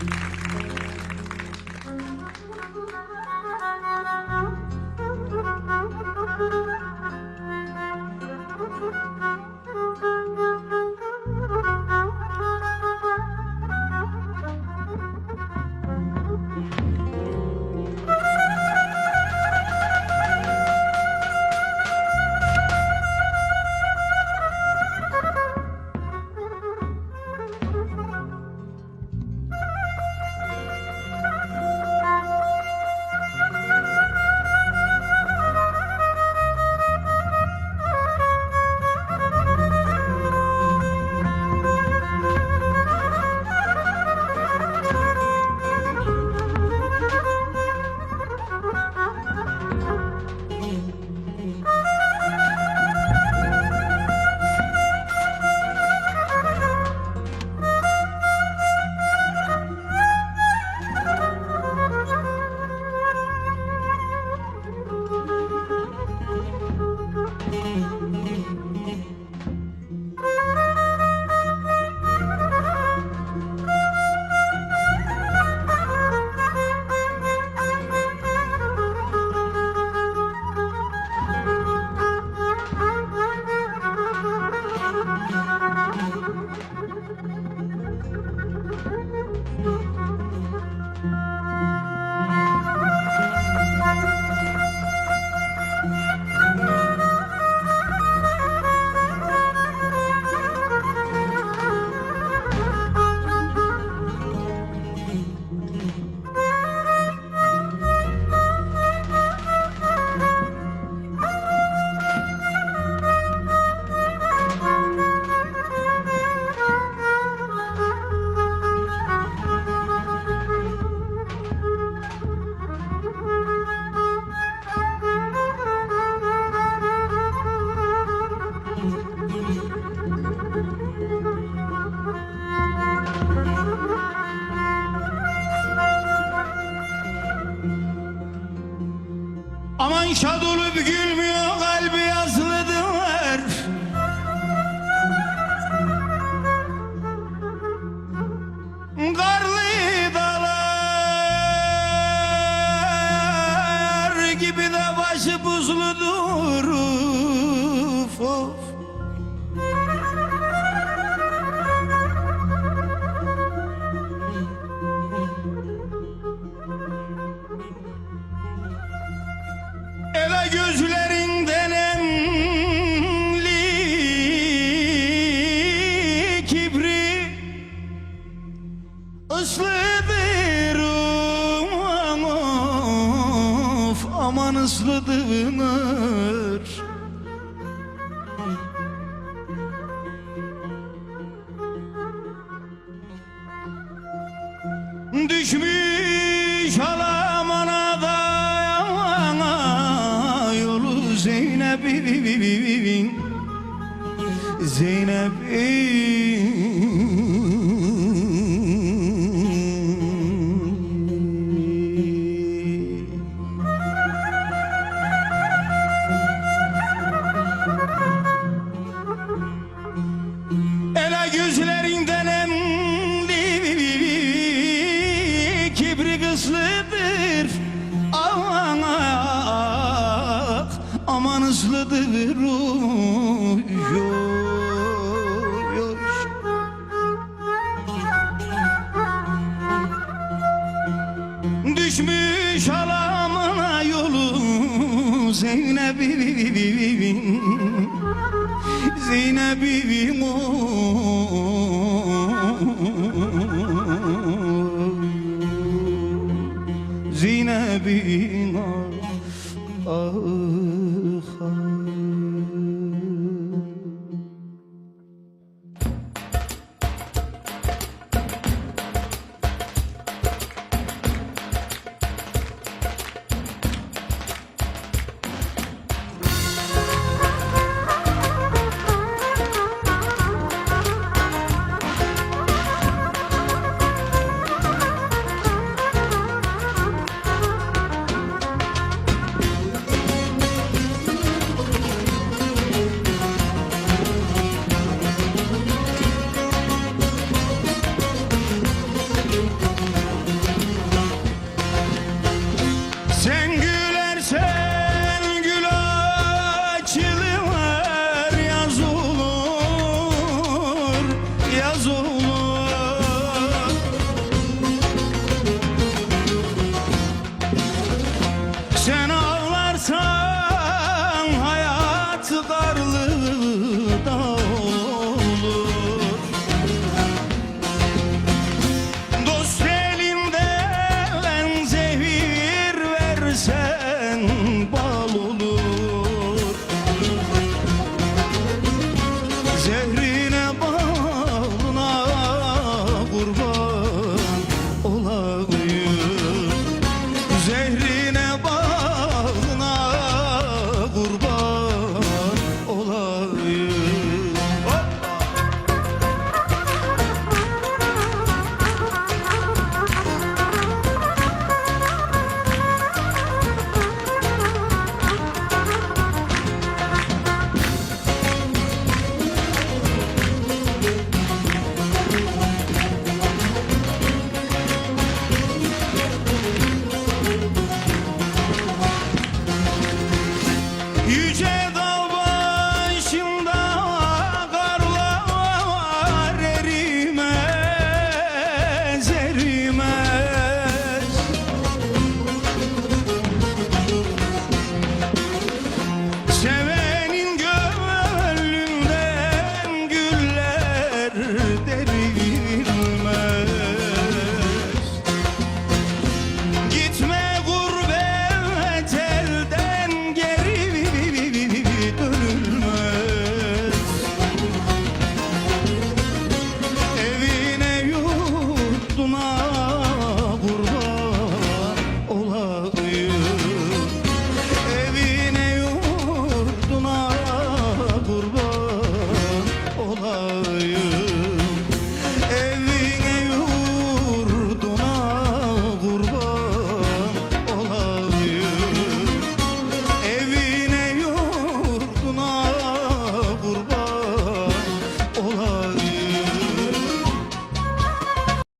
Thank you. Aman şad olup gülmüyor kalbi yazlıdır Karlı dağlar gibi de başı buzludur Uf, of. Islıdır Düşmüş alamana da yolu Zeynep'in. Zeynep'in oy, oy. Düşmüş alamına yolu Zeynep'in Zeynep'im ah Yolcular